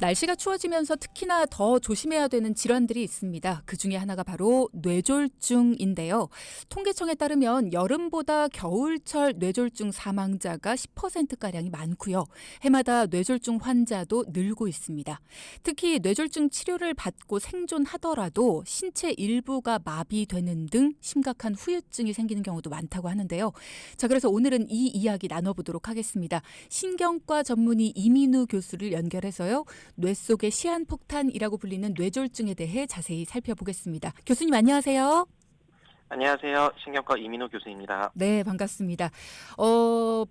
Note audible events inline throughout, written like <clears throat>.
날씨가 추워지면서 특히나 더 조심해야 되는 질환들이 있습니다. 그 중에 하나가 바로 뇌졸중인데요. 통계청에 따르면 여름보다 겨울철 뇌졸중 사망자가 10%가량이 많고요. 해마다 뇌졸중 환자도 늘고 있습니다. 특히 뇌졸중 치료를 받고 생존하더라도 신체 일부가 마비되는 등 심각한 후유증이 생기는 경우도 많다고 하는데요. 자, 그래서 오늘은 이 이야기 나눠보도록 하겠습니다. 신경과 전문의 이민우 교수를 연결해서요. 뇌 속의 시한폭탄이라고 불리는 뇌졸중에 대해 자세히 살펴보겠습니다. 교수님 안녕하세요. 안녕하세요. 신경과 이민호 교수입니다. 네, 반갑습니다. 어,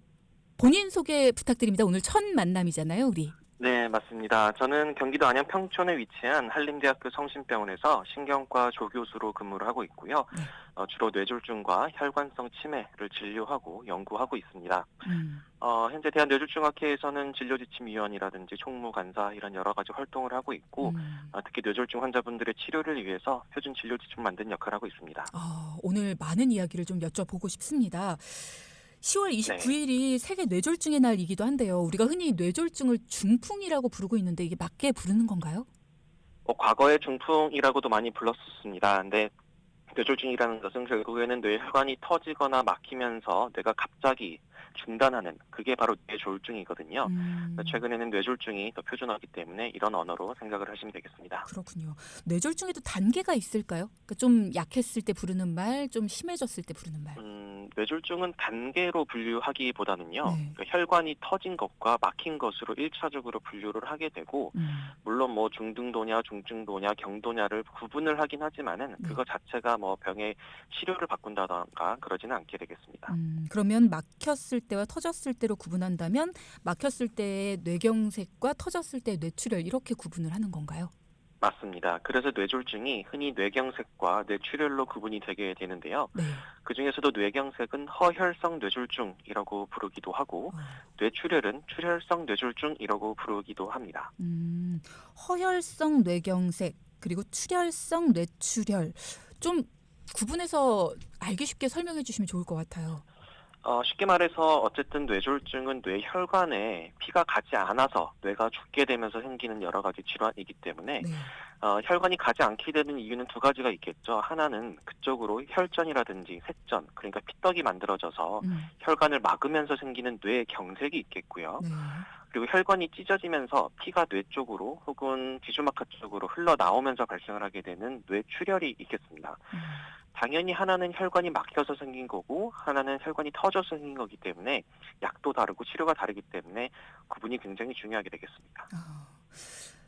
본인 소개 부탁드립니다. 오늘 첫 만남이잖아요, 우리. 네, 맞습니다. 저는 경기도 안양 평촌에 위치한 한림대학교 성심병원에서 신경과 조교수로 근무를 하고 있고요. 네. 어, 주로 뇌졸중과 혈관성 치매를 진료하고 연구하고 있습니다. 음, 어, 현재 대한뇌졸중학회에서는 진료지침위원이라든지 총무간사 이런 여러 가지 활동을 하고 있고 음. 어, 특히 뇌졸중 환자분들의 치료를 위해서 표준 진료지침 만든 역할을 하고 있습니다. 어, 오늘 많은 이야기를 좀 여쭤보고 싶습니다. 10월 29일이 세계 뇌졸중의 날이기도 한데요. 우리가 흔히 뇌졸중을 중풍이라고 부르고 있는데 이게 맞게 부르는 건가요? 어, 과거에 중풍이라고도 많이 불렀었습니다. 근데 뇌졸중이라는 것은 결국에는 뇌혈관이 터지거나 막히면서 뇌가 갑자기 중단하는 그게 바로 뇌졸중이거든요. 음, 최근에는 뇌졸중이 더 표준화기 때문에 이런 언어로 생각을 하시면 되겠습니다. 그렇군요. 뇌졸중에도 단계가 있을까요? 그러니까 좀 약했을 때 부르는 말, 좀 심해졌을 때 부르는 말. 음, 뇌졸중은 단계로 분류하기보다는요. 네. 그 혈관이 터진 것과 막힌 것으로 일차적으로 분류를 하게 되고 음, 물론 뭐 중등도냐 중증도냐 경도냐를 구분을 하긴 하지만은 네. 그거 자체가 뭐 병의 치료를 바꾼다던가 그러지는 않게 되겠습니다. 음, 그러면 막혔을 때와 터졌을 때로 구분한다면 막혔을 때의 뇌경색과 터졌을 때의 뇌출혈 이렇게 구분을 하는 건가요? 맞습니다. 그래서 뇌졸중이 흔히 뇌경색과 뇌출혈로 구분이 되게 되는데요. 네. 그 중에서도 뇌경색은 허혈성 뇌졸중이라고 부르기도 하고 어, 뇌출혈은 출혈성 뇌졸중이라고 부르기도 합니다. 음, 허혈성 뇌경색 그리고 출혈성 뇌출혈 좀 구분해서 알기 쉽게 설명해 주시면 좋을 것 같아요. 어, 쉽게 말해서 어쨌든 뇌졸중은 뇌혈관에 피가 가지 않아서 뇌가 죽게 되면서 생기는 여러 가지 질환이기 때문에 네. 어, 혈관이 가지 않게 되는 이유는 두 가지가 있겠죠. 하나는 그쪽으로 혈전이라든지 셋전 그러니까 피떡이 만들어져서 음, 혈관을 막으면서 생기는 뇌 경색이 있겠고요. 네. 그리고 혈관이 찢어지면서 피가 뇌 쪽으로 혹은 뒤주막하 쪽으로 흘러나오면서 발생을 하게 되는 뇌출혈이 있겠습니다. 음, 당연히 하나는 혈관이 막혀서 생긴 거고 하나는 혈관이 터져서 생긴 거기 때문에 약도 다르고 치료가 다르기 때문에 구분이 굉장히 중요하게 되겠습니다. 아,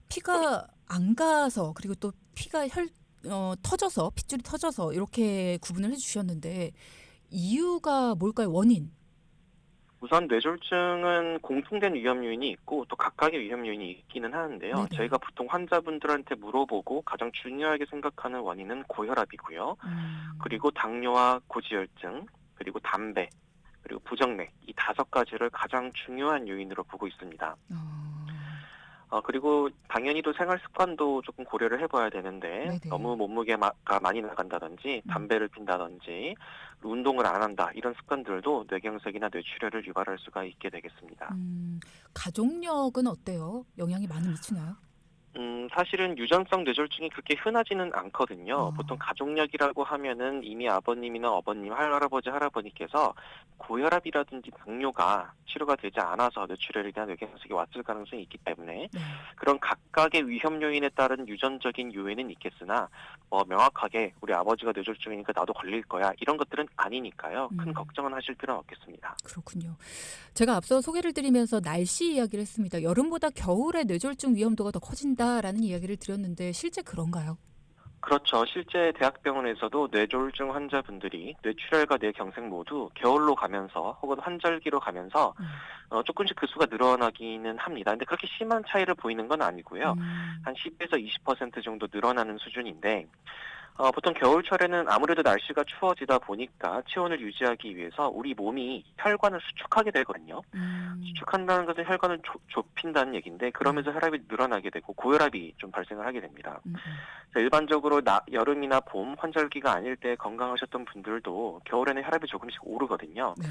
피가 안 가서 그리고 또 피가 혈 어, 터져서 핏줄이 터져서 이렇게 구분을 해주셨는데 이유가 뭘까요? 원인? 우선 뇌졸중은 공통된 위험 요인이 있고 또 각각의 위험 요인이 있기는 하는데요. 네네. 저희가 보통 환자분들한테 물어보고 가장 중요하게 생각하는 원인은 고혈압이고요. 음, 그리고 당뇨와 고지혈증, 그리고 담배, 그리고 부정맥 이 다섯 가지를 가장 중요한 요인으로 보고 있습니다. 어, 어, 그리고 당연히 또 생활 습관도 조금 고려를 해봐야 되는데 네네. 너무 몸무게가 많이 나간다든지 음. 담배를 핀다든지 운동을 안 한다 이런 습관들도 뇌경색이나 뇌출혈을 유발할 수가 있게 되겠습니다. 음, 가족력은 어때요? 영향이 많이 미치나요? 음, 사실은 유전성 뇌졸중이 그렇게 흔하지는 않거든요. 어. 보통 가족력이라고 하면은 이미 아버님이나 어버님, 할아버지, 할아버니께서 고혈압이라든지 당뇨가 치료가 되지 않아서 뇌출혈이나 뇌경색이 왔을 가능성이 있기 때문에 네. 그런 각각의 위험 요인에 따른 유전적인 요인은 있겠으나 뭐 명확하게 우리 아버지가 뇌졸중이니까 나도 걸릴 거야 이런 것들은 아니니까요. 큰 음. 걱정은 하실 필요는 없겠습니다. 그렇군요. 제가 앞서 소개를 드리면서 날씨 이야기를 했습니다. 여름보다 겨울에 뇌졸중 위험도가 더 커진다 라는 이야기를 드렸는데 실제 그런가요? 그렇죠. 실제 대학병원에서도 뇌졸중 환자분들이 뇌출혈과 뇌경색 모두 겨울로 가면서 혹은 환절기로 가면서 음. 어, 조금씩 그 수가 늘어나기는 합니다. 근데 그렇게 심한 차이를 보이는 건 아니고요. 음, 한 10에서 20% 정도 늘어나는 수준인데 어, 보통 겨울철에는 아무래도 날씨가 추워지다 보니까 체온을 유지하기 위해서 우리 몸이 혈관을 수축하게 되거든요. 음, 수축한다는 것은 혈관을 좁, 좁힌다는 얘기인데 그러면서 혈압이 늘어나게 되고 고혈압이 좀 발생을 하게 됩니다. 음, 음. 자, 일반적으로 나, 여름이나 봄 환절기가 아닐 때 건강하셨던 분들도 겨울에는 혈압이 조금씩 오르거든요. 네.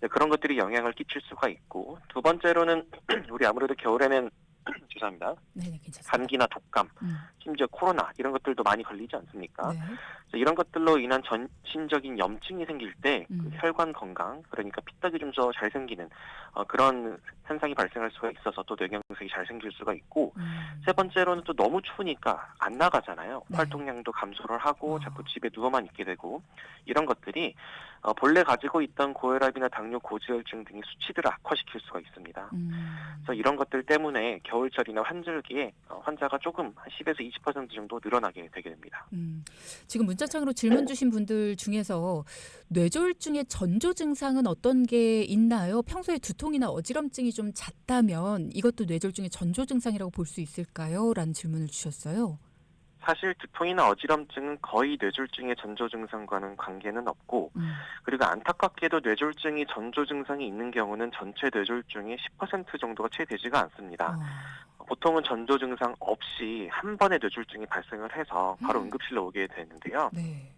네, 그런 것들이 영향을 끼칠 수가 있고 두 번째로는 <clears throat> 우리 아무래도 겨울에는 <clears throat> 죄송합니다. 네네 괜찮습니다. 감기나 독감, 음, 심지어 코로나 이런 것들도 많이 걸리지 않습니까? 네. 그래서 이런 것들로 인한 전신적인 염증이 생길 때 음. 그 혈관 건강, 그러니까 피딱이 좀 더 잘 생기는 어, 그런 현상이 발생할 수가 있어서 또 뇌경색이 잘 생길 수가 있고 음, 세 번째로는 또 너무 추우니까 안 나가잖아요. 네. 활동량도 감소를 하고 어. 자꾸 집에 누워만 있게 되고 이런 것들이 어, 본래 가지고 있던 고혈압이나 당뇨, 고지혈증 등의 수치들을 악화시킬 수가 있습니다. 음. 그래서 이런 것들 때문에 겨울철이나 환절기에 어, 환자가 조금 한 10에서 20% 정도 늘어나게 되게 됩니다. 음, 지금 문자창으로 질문 주신 분들 중에서 뇌졸중의 전조 증상은 어떤 게 있나요? 평소에 두통이나 어지럼증이 좀 잦다면 이것도 뇌졸중의 전조 증상이라고 볼 수 있을까요? 라는 질문을 주셨어요. 사실 두통이나 어지럼증은 거의 뇌졸중의 전조 증상과는 관계는 없고 음, 그리고 안타깝게도 뇌졸중이 전조 증상이 있는 경우는 전체 뇌졸중의 10% 정도가 채 되지가 않습니다. 어, 보통은 전조 증상 없이 한 번에 뇌졸중이 발생을 해서 바로 음. 응급실로 오게 되는데요. 네.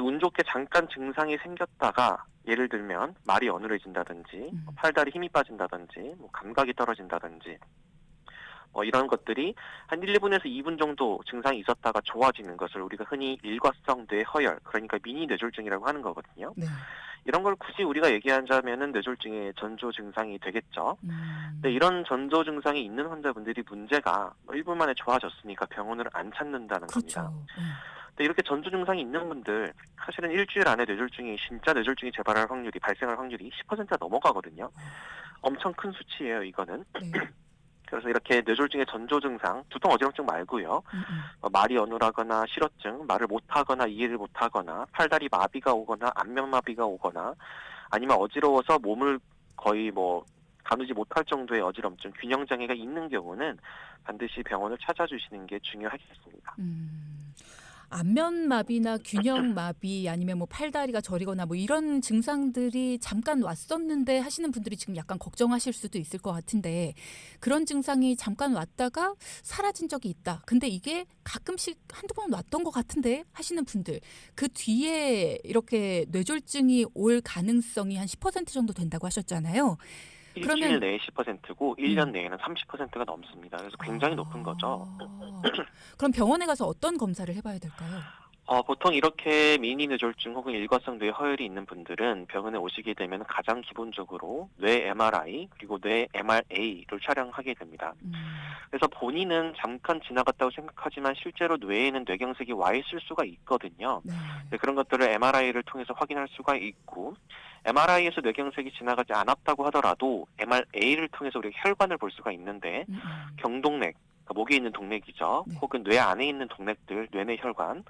운 좋게 잠깐 증상이 생겼다가 예를 들면 말이 어눌해진다든지 음. 팔다리 힘이 빠진다든지 뭐 감각이 떨어진다든지 뭐 이런 것들이 한 1, 2분에서 2분 정도 증상이 있었다가 좋아지는 것을 우리가 흔히 일과성 뇌허열 그러니까 미니 뇌졸중이라고 하는 거거든요. 네. 이런 걸 굳이 우리가 얘기하자면은 뇌졸중의 전조 증상이 되겠죠. 음, 근데 이런 전조 증상이 있는 환자분들이 문제가 뭐 1분 만에 좋아졌으니까 병원을 안 찾는다는 겁니다. 그렇죠. 네. 근데 이렇게 전조 증상이 있는 분들 사실은 일주일 안에 뇌졸중이 진짜 뇌졸중이 재발할 확률이 발생할 확률이 10%가 넘어가거든요. 엄청 큰 수치예요, 이거는. 네. 그래서 이렇게 뇌졸중의 전조 증상, 두통 어지럼증 말고요. 음, 음. 어, 말이 어눌하거나 실어증, 말을 못하거나 이해를 못하거나 팔다리 마비가 오거나 안면마비가 오거나 아니면 어지러워서 몸을 거의 뭐 가누지 못할 정도의 어지럼증, 균형 장애가 있는 경우는 반드시 병원을 찾아주시는 게 중요하겠습니다. 음. 안면마비나 균형마비 아니면 뭐 팔다리가 저리거나 뭐 이런 증상들이 잠깐 왔었는데 하시는 분들이 지금 약간 걱정하실 수도 있을 것 같은데 그런 증상이 잠깐 왔다가 사라진 적이 있다. 근데 이게 가끔씩 한두 번 왔던 것 같은데 하시는 분들 그 뒤에 이렇게 뇌졸중이 올 가능성이 한 10% 정도 된다고 하셨잖아요. 일주일 그러면- 내에 10%고 1년 음. 내에는 30%가 넘습니다. 그래서 굉장히 높은 거죠. 아. 그럼 병원에 가서 어떤 검사를 해봐야 될까요? 어, 보통 이렇게 미니 뇌졸중 혹은 일과성 뇌 허혈이 있는 분들은 병원에 오시게 되면 가장 기본적으로 뇌 MRI 그리고 뇌 MRA를 촬영하게 됩니다. 음. 그래서 본인은 잠깐 지나갔다고 생각하지만 실제로 뇌에는 뇌경색이 와 있을 수가 있거든요. 네. 네, 그런 것들을 MRI를 통해서 확인할 수가 있고 MRI에서 뇌경색이 지나가지 않았다고 하더라도 MRA를 통해서 우리가 혈관을 볼 수가 있는데 음, 음. 경동맥, 그러니까 목에 있는 동맥이죠. 네. 혹은 뇌 안에 있는 동맥들, 뇌내 혈관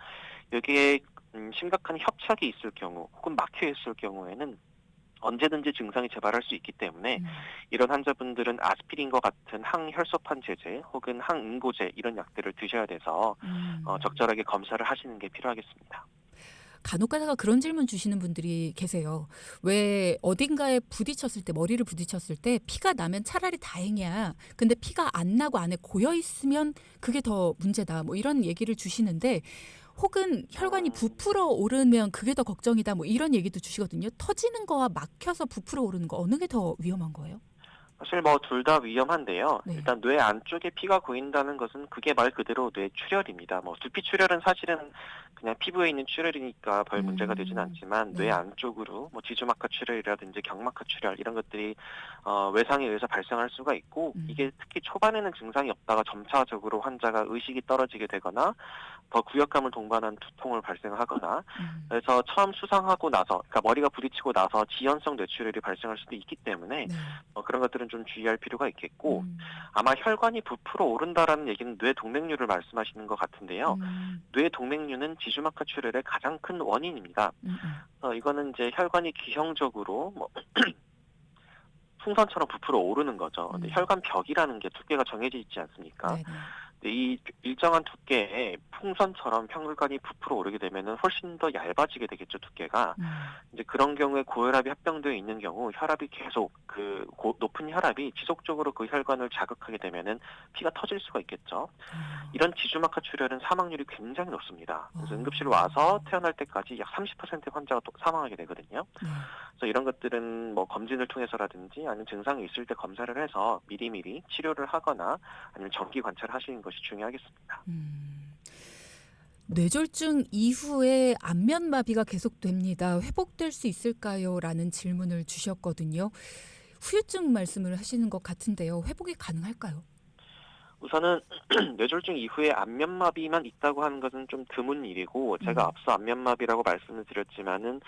여기에 음, 심각한 협착이 있을 경우 혹은 막혀 있을 경우에는 언제든지 증상이 재발할 수 있기 때문에 음. 이런 환자분들은 아스피린과 같은 항혈소판 제제 혹은 항응고제 이런 약들을 드셔야 돼서 음. 어, 적절하게 검사를 하시는 게 필요하겠습니다. 간혹가다가 그런 질문 주시는 분들이 계세요. 왜 어딘가에 부딪혔을 때 머리를 부딪혔을 때 피가 나면 차라리 다행이야. 근데 피가 안 나고 안에 고여 있으면 그게 더 문제다. 뭐 이런 얘기를 주시는데 혹은 혈관이 부풀어 오르면 그게 더 걱정이다. 뭐 이런 얘기도 주시거든요. 터지는 거와 막혀서 부풀어 오르는 거 어느 게 더 위험한 거예요? 사실 뭐 둘 다 위험한데요. 네. 일단 뇌 안쪽에 피가 고인다는 것은 그게 말 그대로 뇌 출혈입니다. 뭐 두피 출혈은 사실은 그냥 피부에 있는 출혈이니까 별 문제가 되진 음. 않지만 네. 뇌 안쪽으로 뭐 지주막하 출혈이라든지 경막하 출혈 이런 것들이 어, 외상에 의해서 발생할 수가 있고 음. 이게 특히 초반에는 증상이 없다가 점차적으로 환자가 의식이 떨어지게 되거나 더 구역감을 동반한 두통을 발생하거나 음. 그래서 처음 수상하고 나서 그러니까 머리가 부딪히고 나서 지연성 뇌출혈이 발생할 수도 있기 때문에 네. 어, 그런 것들은 좀 주의할 필요가 있겠고 음. 아마 혈관이 부풀어 오른다라는 얘기는 뇌 동맥류를 말씀하시는 것 같은데요. 음. 뇌 동맥류는 지주막하 출혈의 가장 큰 원인입니다. 음. 음. 어, 이거는 이제 혈관이 기형적으로 뭐 <clears throat> 풍선처럼 부풀어 오르는 거죠. 근데 음. 혈관 벽이라는 게 두께가 정해져 있지 않습니까? 네, 네. 이 일정한 두께의 풍선처럼 혈관이 부풀어 오르게 되면은 훨씬 더 얇아지게 되겠죠 두께가. 음. 이제 그런 경우에 고혈압이 합병되어 있는 경우 혈압이 계속 그 고- 높은 혈압이 지속적으로 그 혈관을 자극하게 되면은 피가 터질 수가 있겠죠. 아. 이런 지주막하 출혈은 사망률이 굉장히 높습니다. 그래서 아. 응급실 와서 태어날 때까지 약 30%의 환자가 또 사망하게 되거든요. 네. 그래서 이런 것들은 뭐 검진을 통해서라든지 아니면 증상이 있을 때 검사를 해서 미리미리 치료를 하거나 아니면 정기 관찰을 하시는 것이 중요하겠습니다. 음. 뇌졸중 이후에 안면 마비가 계속됩니다. 회복될 수 있을까요? 라는 질문을 주셨거든요. 후유증 말씀을 하시는 것 같은데요. 회복이 가능할까요? 우선은 <clears throat> 뇌졸중 이후에 안면마비만 있다고 하는 것은 좀 드문 일이고 제가 음. 앞서 안면마비라고 말씀을 드렸지만은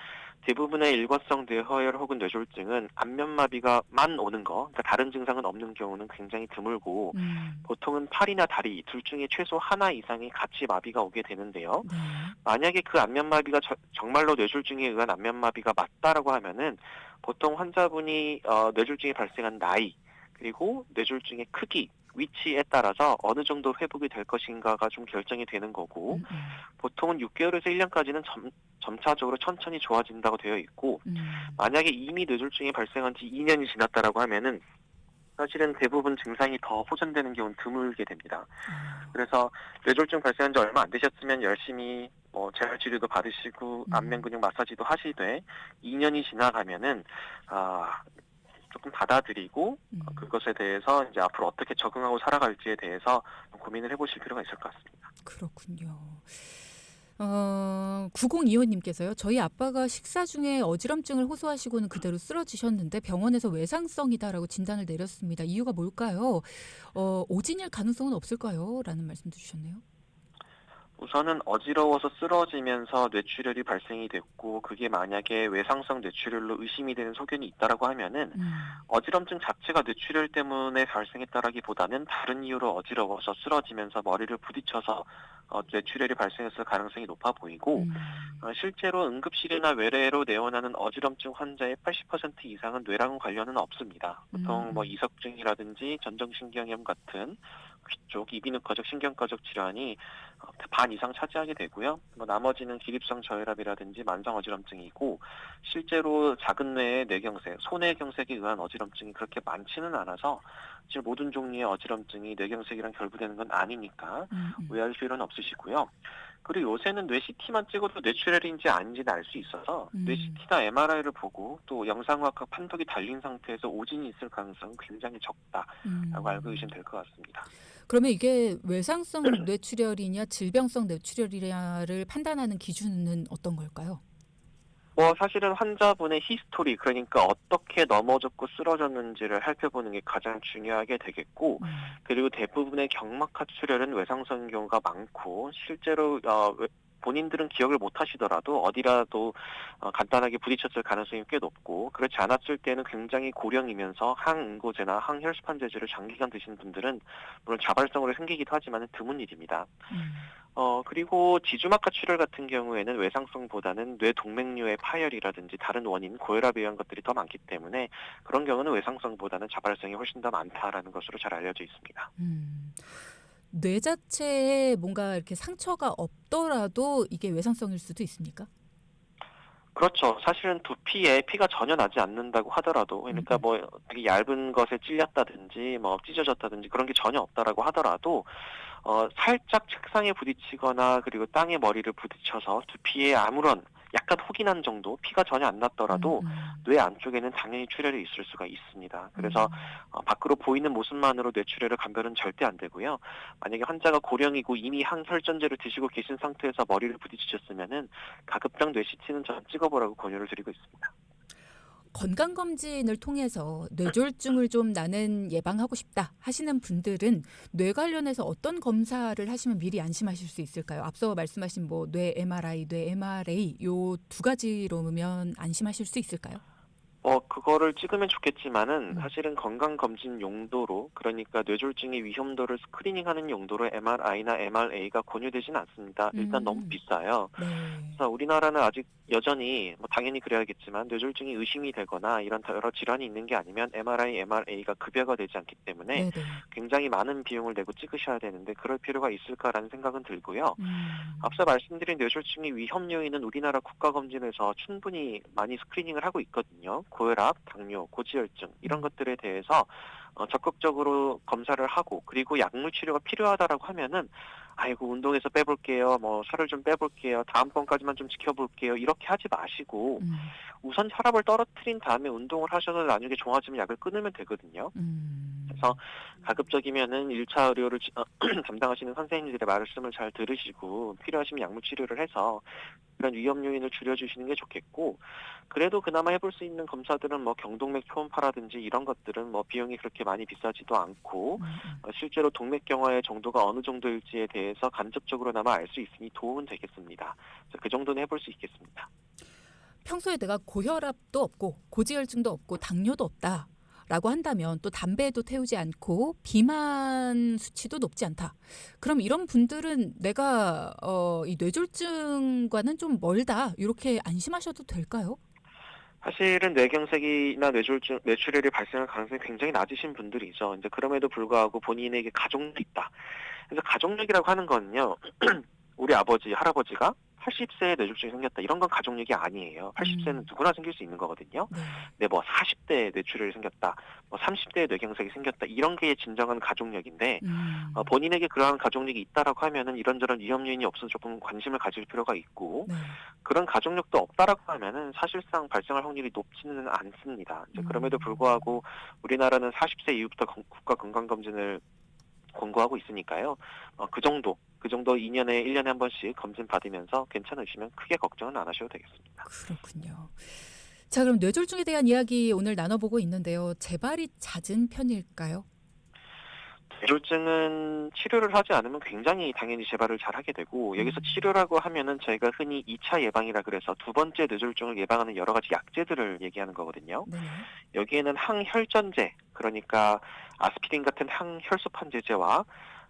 대부분의 일과성 뇌허혈 혹은 뇌졸중은 안면마비가만 오는 거, 그러니까 다른 증상은 없는 경우는 굉장히 드물고 음. 보통은 팔이나 다리 둘 중에 최소 하나 이상이 같이 마비가 오게 되는데요. 네. 만약에 그 안면마비가 저- 정말로 뇌졸중에 의한 안면마비가 맞다라고 하면은 보통 환자분이 어, 뇌졸중이 발생한 나이 그리고 뇌졸중의 크기 위치에 따라서 어느 정도 회복이 될 것인가가 좀 결정이 되는 거고 음, 음. 보통은 6개월에서 1년까지는 점, 점차적으로 천천히 좋아진다고 되어 있고 음. 만약에 이미 뇌졸중이 발생한 지 2년이 지났다라고 하면은 사실은 대부분 증상이 더 호전되는 경우는 드물게 됩니다. 아. 그래서 뇌졸중 발생한 지 얼마 안 되셨으면 열심히 뭐 재활 치료도 받으시고 음. 안면 근육 마사지도 하시되 2년이 지나가면은 아 조금 받아들이고 음. 어, 그것에 대해서 이제 앞으로 어떻게 적응하고 살아갈지에 대해서 좀 고민을 해보실 필요가 있을 것 같습니다. 그렇군요. 어, 9025님께서요. 저희 아빠가 식사 중에 어지럼증을 호소하시고는 그대로 쓰러지셨는데 병원에서 외상성이다라고 진단을 내렸습니다. 이유가 뭘까요? 어, 오진일 가능성은 없을까요? 라는 말씀도 주셨네요. 우선은 어지러워서 쓰러지면서 뇌출혈이 발생이 됐고 그게 만약에 외상성 뇌출혈로 의심이 되는 소견이 있다라고 하면은 음. 어지럼증 자체가 뇌출혈 때문에 발생했다라기보다는 다른 이유로 어지러워서 쓰러지면서 머리를 부딪혀서 어, 뇌출혈이 발생했을 가능성이 높아 보이고 음. 어, 실제로 응급실이나 외래로 내원하는 어지럼증 환자의 80% 이상은 뇌랑 관련은 없습니다. 보통 음. 뭐 이석증이라든지 전정신경염 같은 귀쪽 이비인후과적 신경과적 질환이 어, 반 이상 차지하게 되고요. 뭐 나머지는 기립성 저혈압이라든지 만성 어지럼증이고 실제로 작은 뇌의 뇌경색, 소뇌경색에 의한 어지럼증이 그렇게 많지는 않아서 사실 모든 종류의 어지럼증이 뇌경색이랑 결부되는 건 아니니까 음, 음. 오해할 필요는 없으시고요. 그리고 요새는 뇌 CT만 찍어도 뇌출혈인지 아닌지는 알 수 있어서 음. 뇌 CT나 MRI를 보고 또 영상의학과 판독이 달린 상태에서 오진이 있을 가능성은 굉장히 적다라고 음. 알고 계시면 될 것 같습니다. 그러면 이게 외상성 <clears throat> 뇌출혈이냐 질병성 뇌출혈이냐를 판단하는 기준은 어떤 걸까요? 뭐 사실은 환자분의 히스토리 그러니까 어떻게 넘어졌고 쓰러졌는지를 살펴보는 게 가장 중요하게 되겠고 음. 그리고 대부분의 경막하 출혈은 외상성인 경우가 많고 실제로 어, 외- 본인들은 기억을 못 하시더라도 어디라도 어, 간단하게 부딪혔을 가능성이 꽤 높고 그렇지 않았을 때는 굉장히 고령이면서 항응고제나 항혈수판제제를 장기간 드시는 분들은 물론 자발성으로 생기기도 하지만 드문 일입니다. 음. 어 그리고 지주막하 출혈 같은 경우에는 외상성보다는 뇌 동맥류의 파열이라든지 다른 원인 고혈압에 의한 것들이 더 많기 때문에 그런 경우는 외상성보다는 자발성이 훨씬 더 많다라는 것으로 잘 알려져 있습니다. 음. 뇌 자체에 뭔가 이렇게 상처가 없더라도 이게 외상성일 수도 있습니까? 그렇죠. 사실은 두피에 피가 전혀 나지 않는다고 하더라도, 그러니까 음. 뭐 되게 얇은 것에 찔렸다든지, 뭐 찢어졌다든지 그런 게 전혀 없다라고 하더라도, 어 살짝 책상에 부딪히거나 그리고 땅에 머리를 부딪혀서 두피에 아무런 약간 혹이 난 정도, 피가 전혀 안 났더라도 음, 음. 뇌 안쪽에는 당연히 출혈이 있을 수가 있습니다. 그래서 음. 어, 밖으로 보이는 모습만으로 뇌출혈을 감별은 절대 안 되고요. 만약에 환자가 고령이고 이미 항혈전제를 드시고 계신 상태에서 머리를 부딪히셨으면은 가급적 뇌 CT는 전 찍어보라고 권유를 드리고 있습니다. 건강 검진을 통해서 뇌졸중을 좀 나는 예방하고 싶다 하시는 분들은 뇌 관련해서 어떤 검사를 하시면 미리 안심하실 수 있을까요? 앞서 말씀하신 뭐 뇌 MRI, 뇌 MRA 요 두 가지로면 안심하실 수 있을까요? 어, 그거를 찍으면 좋겠지만은 음. 사실은 건강검진 용도로 그러니까 뇌졸중의 위험도를 스크리닝하는 용도로 MRI나 MRA가 권유되진 않습니다. 일단 음. 너무 비싸요. 네. 그래서 우리나라는 아직 여전히 뭐 당연히 그래야겠지만 뇌졸중이 의심이 되거나 이런 여러 질환이 있는 게 아니면 MRI, MRA가 급여가 되지 않기 때문에 네, 네. 굉장히 많은 비용을 내고 찍으셔야 되는데 그럴 필요가 있을까라는 생각은 들고요. 음. 앞서 말씀드린 뇌졸중의 위험 요인은 우리나라 국가검진에서 충분히 많이 스크리닝을 하고 있거든요. 고혈압, 당뇨, 고지혈증 이런 것들에 대해서 어, 적극적으로 검사를 하고 그리고 약물 치료가 필요하다라고 하면은 아이고 운동에서 빼볼게요. 뭐 살을 좀 빼볼게요. 다음번까지만 좀 지켜볼게요. 이렇게 하지 마시고 음. 우선 혈압을 떨어뜨린 다음에 운동을 하셔서 나중에 좋아지면 약을 끊으면 되거든요. 음. 그래서 가급적이면은 1차 의료를 지- 어, <clears throat> 담당하시는 선생님들의 말씀을 잘 들으시고 필요하시면 약물 치료를 해서 그런 위험 요인을 줄여주시는 게 좋겠고 그래도 그나마 해볼 수 있는 검사들은 뭐 경동맥 초음파라든지 이런 것들은 뭐 비용이 그렇게 많이 비싸지도 않고 음, 음. 어, 실제로 동맥경화의 정도가 어느 정도일지에 대해서 간접적으로나마 알 수 있으니 도움은 되겠습니다. 그래서 그 정도는 해볼 수 있겠습니다. 평소에 내가 고혈압도 없고 고지혈증도 없고 당뇨도 없다. 라고 한다면 또 담배도 태우지 않고 비만 수치도 높지 않다. 그럼 이런 분들은 내가 어, 이 뇌졸중과는 좀 멀다. 이렇게 안심하셔도 될까요? 사실은 뇌경색이나 뇌졸중, 뇌출혈이 발생할 가능성이 굉장히 낮으신 분들이죠. 이제 그럼에도 불구하고 본인에게 가족력이 있다. 그래서 가족력이라고 하는 거는요, <clears throat> 우리 아버지, 할아버지가 80세에 뇌졸중이 생겼다. 이런 건 가족력이 아니에요. 80세는 음. 누구나 생길 수 있는 거거든요. 네. 근데 뭐 40대에 뇌출혈이 생겼다. 뭐 30대에 뇌경색이 생겼다. 이런 게 진정한 가족력인데, 음. 어, 본인에게 그러한 가족력이 있다라고 하면은 이런저런 위험 요인이 없어서 조금 관심을 가질 필요가 있고, 네. 그런 가족력도 없다라고 하면은 사실상 발생할 확률이 높지는 않습니다. 이제 음. 그럼에도 불구하고 우리나라는 40세 이후부터 건- 국가 건강검진을 권고하고 있으니까요. 어, 그 정도, 그 정도 2년에 1년에 한 번씩 검진 받으면서 괜찮으시면 크게 걱정은 안 하셔도 되겠습니다. 그렇군요. 자, 그럼 뇌졸중에 대한 이야기 오늘 나눠보고 있는데요. 재발이 잦은 편일까요? 뇌졸중은 치료를 하지 않으면 굉장히 당연히 재발을 잘 하게 되고 여기서 음. 치료라고 하면은 저희가 흔히 2차 예방이라 그래서 두 번째 뇌졸중을 예방하는 여러 가지 약제들을 얘기하는 거거든요. 네네. 여기에는 항혈전제, 그러니까 아스피린 같은 항혈소판제제와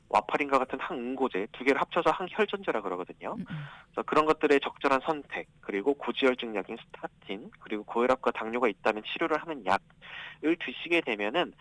와파린과 같은 항응고제 두 개를 합쳐서 항혈전제라 그러거든요. 음, 음. 그래서 그런 것들의 적절한 선택, 그리고 고지혈증 약인 스타틴, 그리고 고혈압과 당뇨가 있다면 치료를 하는 약을 드시게 되면은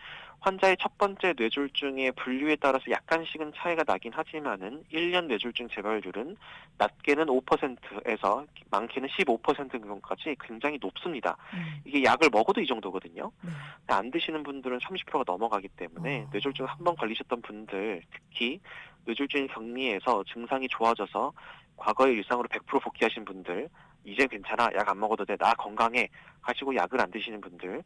환자의 첫 번째 뇌졸중의 분류에 따라서 약간씩은 차이가 나긴 하지만은 1년 뇌졸중 재발률은 낮게는 5%에서 많게는 15% 정도까지 굉장히 높습니다. 음. 이게 약을 먹어도 이 정도거든요. 네. 안 드시는 분들은 30%가 넘어가기 때문에 어. 뇌졸중 한 번 걸리셨던 분들 특히 뇌졸중 격리에서 증상이 좋아져서 과거의 일상으로 100% 복귀하신 분들 이제 괜찮아 약 안 먹어도 돼 나 건강해 하시고 약을 안 드시는 분들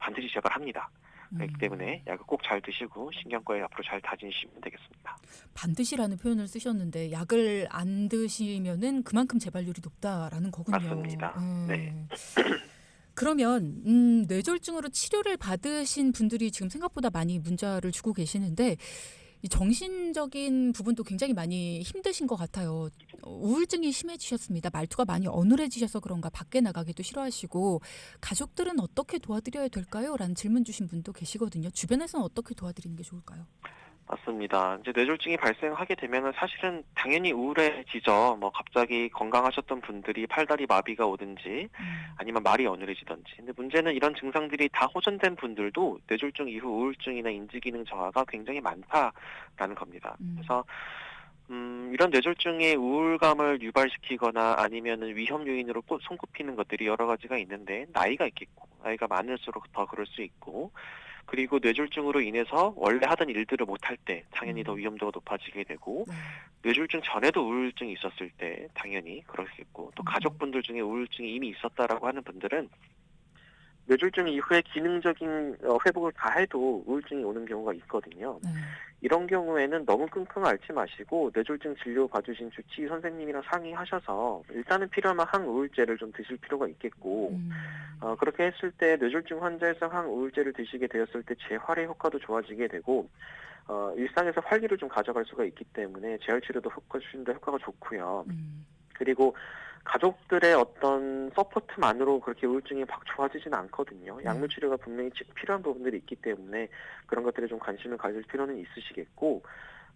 반드시 재발합니다. 그렇기 음. 때문에 약을 꼭 잘 드시고 신경과에 앞으로 잘 다니시면 되겠습니다. 반드시라는 표현을 쓰셨는데 약을 안 드시면은 그만큼 재발률이 높다라는 거군요. 맞습니다. 음. 네. <clears throat> 그러면 음, 뇌졸중으로 치료를 받으신 분들이 지금 생각보다 많이 문자를 주고 계시는데 이 정신적인 부분도 굉장히 많이 힘드신 것 같아요. 어, 우울증이 심해지셨습니다. 말투가 많이 어눌해지셔서 그런가 밖에 나가기도 싫어하시고 가족들은 어떻게 도와드려야 될까요? 라는 질문 주신 분도 계시거든요. 주변에서는 어떻게 도와드리는 게 좋을까요? 맞습니다. 이제 뇌졸중이 발생하게 되면은 사실은 당연히 우울해지죠. 뭐 갑자기 건강하셨던 분들이 팔다리 마비가 오든지 음, 아니면 말이 어눌해지던지. 근데 문제는 이런 증상들이 다 호전된 분들도 뇌졸중 이후 우울증이나 인지기능 저하가 굉장히 많다라는 겁니다. 음. 그래서 음, 이런 뇌졸중의 우울감을 유발시키거나 아니면은 위험 요인으로 꼭 손꼽히는 것들이 여러 가지가 있는데 나이가 있겠고 나이가 많을수록 더 그럴 수 있고 그리고 뇌졸중으로 인해서 원래 하던 일들을 못할 때 당연히 더 음. 위험도가 높아지게 되고 네. 뇌졸중 전에도 우울증이 있었을 때 당연히 그렇겠고 또 음. 가족분들 중에 우울증이 이미 있었다라고 하는 분들은 뇌졸중 이후에 기능적인 어, 회복을 다 해도 우울증이 오는 경우가 있거든요. 네. 이런 경우에는 너무 끙끙 앓지 마시고 뇌졸중 진료 받으신 주치의 선생님이랑 상의하셔서 일단은 필요하면 항우울제를 좀 드실 필요가 있겠고 음. 어, 그렇게 했을 때 뇌졸중 환자에서 항우울제를 드시게 되었을 때 재활의 효과도 좋아지게 되고 어, 일상에서 활기를 좀 가져갈 수가 있기 때문에 재활 치료도 효과 주신다 효과가 좋고요. 음. 그리고 가족들의 어떤 서포트만으로 그렇게 우울증이 막 좋아지지는 않거든요. 네. 약물 치료가 분명히 치- 필요한 부분들이 있기 때문에 그런 것들에 좀 관심을 가질 필요는 있으시겠고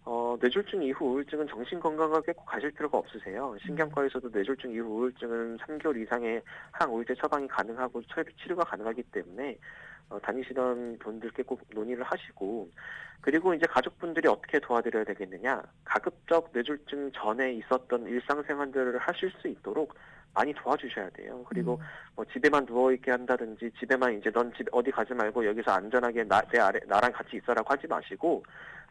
어, 뇌졸중 이후 우울증은 정신 건강하게 꼭 가실 필요가 없으세요. 신경과에서도 뇌졸중 이후 우울증은 3개월 이상의 항우울제 처방이 가능하고 철- 치료가 가능하기 때문에 어, 다니시던 분들께 꼭 논의를 하시고 그리고 이제 가족분들이 어떻게 도와드려야 되겠느냐 가급적 뇌졸중 전에 있었던 일상생활들을 하실 수 있도록 많이 도와주셔야 돼요. 그리고 음. 뭐 집에만 누워 있게 한다든지 집에만 이제 넌 집 어디 가지 말고 여기서 안전하게 나, 내 아래 나랑 같이 있어라고 하지 마시고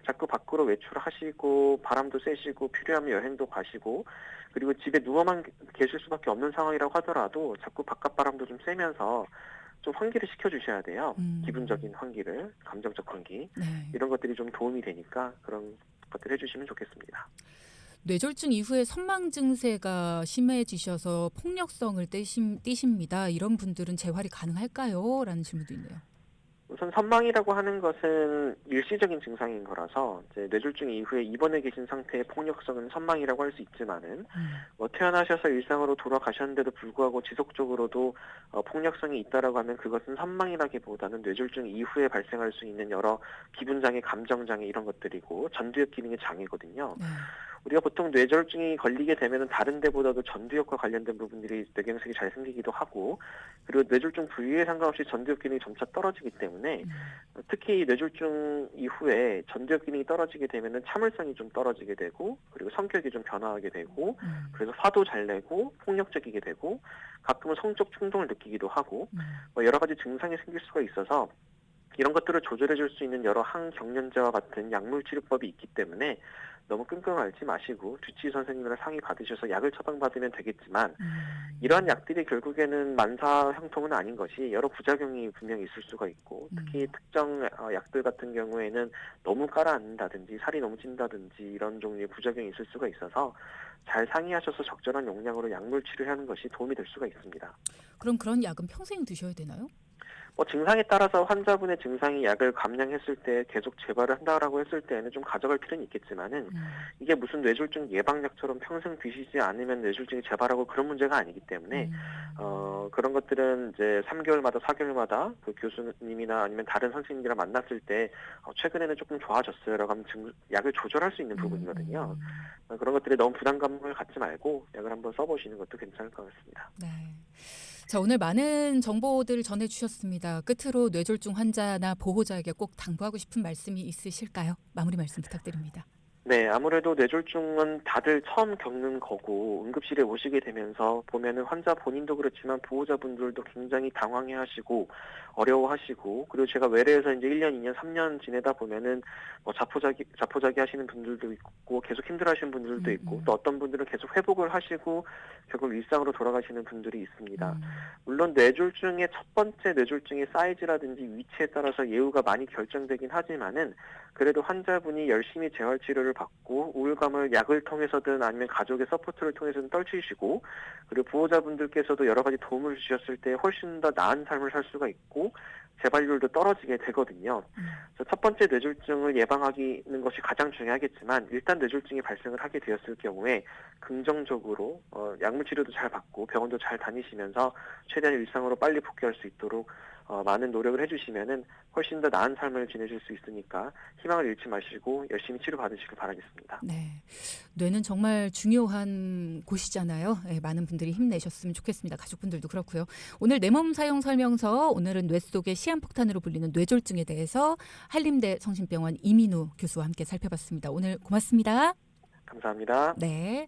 자꾸 밖으로 외출하시고 바람도 쐬시고 필요하면 여행도 가시고 그리고 집에 누워만 계실 수밖에 없는 상황이라고 하더라도 자꾸 바깥 바람도 좀 쐬면서 좀 환기를 시켜주셔야 돼요. 음. 기분적인 환기를 감정적 환기 네. 이런 것들이 좀 도움이 되니까 그런 것들 해주시면 좋겠습니다. 뇌졸중 이후에 선망 증세가 심해지셔서 폭력성을 띠십니다. 이런 분들은 재활이 가능할까요? 라는 질문도 있네요. 우선 선망이라고 하는 것은 일시적인 증상인 거라서 이제 뇌졸중 이후에 입원해 계신 상태의 폭력성은 선망이라고 할 수 있지만은 음. 뭐 태어나셔서 일상으로 돌아가셨는데도 불구하고 지속적으로도 어, 폭력성이 있다라고 하면 그것은 선망이라기보다는 뇌졸중 이후에 발생할 수 있는 여러 기분 장애, 감정 장애 이런 것들이고 전두엽 기능의 장애거든요. 네. 우리가 보통 뇌졸중이 걸리게 되면은 다른 데보다도 전두엽과 관련된 부분들이 뇌경색이 잘 생기기도 하고 그리고 뇌졸중 부위에 상관없이 전두엽 기능이 점차 떨어지기 때문에 음. 특히 이 뇌졸중 이후에 전두엽 기능이 떨어지게 되면은 참을성이 좀 떨어지게 되고 그리고 성격이 좀 변화하게 되고 음. 그래서 화도 잘 내고 폭력적이게 되고 가끔은 성적 충동을 느끼기도 하고 음. 뭐 여러 가지 증상이 생길 수가 있어서 이런 것들을 조절해 줄 수 있는 여러 항경련제와 같은 약물 치료법이 있기 때문에 너무 끙끙 앓지 마시고 주치의 선생님이랑 상의 받으셔서 약을 처방받으면 되겠지만 음. 이러한 약들이 결국에는 만사 형통은 아닌 것이 여러 부작용이 분명히 있을 수가 있고 특히 음. 특정 어, 약들 같은 경우에는 너무 깔아앉는다든지 살이 너무 찐다든지 이런 종류의 부작용이 있을 수가 있어서 잘 상의하셔서 적절한 용량으로 약물 치료하는 것이 도움이 될 수가 있습니다. 그럼 그런 약은 평생 드셔야 되나요? 뭐 증상에 따라서 환자분의 증상이 약을 감량했을 때 계속 재발을 한다라고 했을 때에는 좀 가져갈 필요는 있겠지만은 음. 이게 무슨 뇌졸중 예방약처럼 평생 드시지 않으면 뇌졸중이 재발하고 그런 문제가 아니기 때문에 음. 어, 그런 것들은 이제 3개월마다 4개월마다 그 교수님이나 아니면 다른 선생님이랑 만났을 때 어, 최근에는 조금 좋아졌어요라고 하면 증, 약을 조절할 수 있는 부분이거든요. 음. 어, 그런 것들이 너무 부담감을 갖지 말고 약을 한번 써보시는 것도 괜찮을 것 같습니다. 네. 자, 오늘 많은 정보들을 전해주셨습니다. 끝으로 뇌졸중 환자나 보호자에게 꼭 당부하고 싶은 말씀이 있으실까요? 마무리 말씀 부탁드립니다. 네, 아무래도 뇌졸중은 다들 처음 겪는 거고 응급실에 오시게 되면서 보면은 환자 본인도 그렇지만 보호자분들도 굉장히 당황해 하시고 어려워하시고 그리고 제가 외래에서 이제 1년, 2년, 3년 지내다 보면은 뭐 자포자기 자포자기 하시는 분들도 있고 계속 힘들어 하시는 분들도 음, 있고 음. 또 어떤 분들은 계속 회복을 하시고 결국 일상으로 돌아가시는 분들이 있습니다. 음. 물론 뇌졸중의 첫 번째 뇌졸중의 사이즈라든지 위치에 따라서 예후가 많이 결정되긴 하지만은 그래도 환자분이 열심히 재활 치료를 받고 우울감을 약을 통해서든 아니면 가족의 서포트를 통해서든 떨치시고 그리고 보호자분들께서도 여러 가지 도움을 주셨을 때 훨씬 더 나은 삶을 살 수가 있고 재발률도 떨어지게 되거든요. 음. 그래서 첫 번째 뇌졸중을 예방하기는 것이 가장 중요하겠지만 일단 뇌졸중이 발생을 하게 되었을 경우에 긍정적으로 어, 약물 치료도 잘 받고 병원도 잘 다니시면서 최대한 일상으로 빨리 복귀할 수 있도록 어, 많은 노력을 해주시면은 훨씬 더 나은 삶을 지내실 수 있으니까 희망을 잃지 마시고 열심히 치료 받으시길 바라겠습니다. 네. 뇌는 정말 중요한 곳이잖아요. 네, 많은 분들이 힘내셨으면 좋겠습니다. 가족분들도 그렇고요. 오늘 내 몸 사용 설명서 오늘은 뇌 속의 시한폭탄으로 불리는 뇌졸중에 대해서 한림대 성심병원 이민우 교수와 함께 살펴봤습니다. 오늘 고맙습니다. 감사합니다. 네.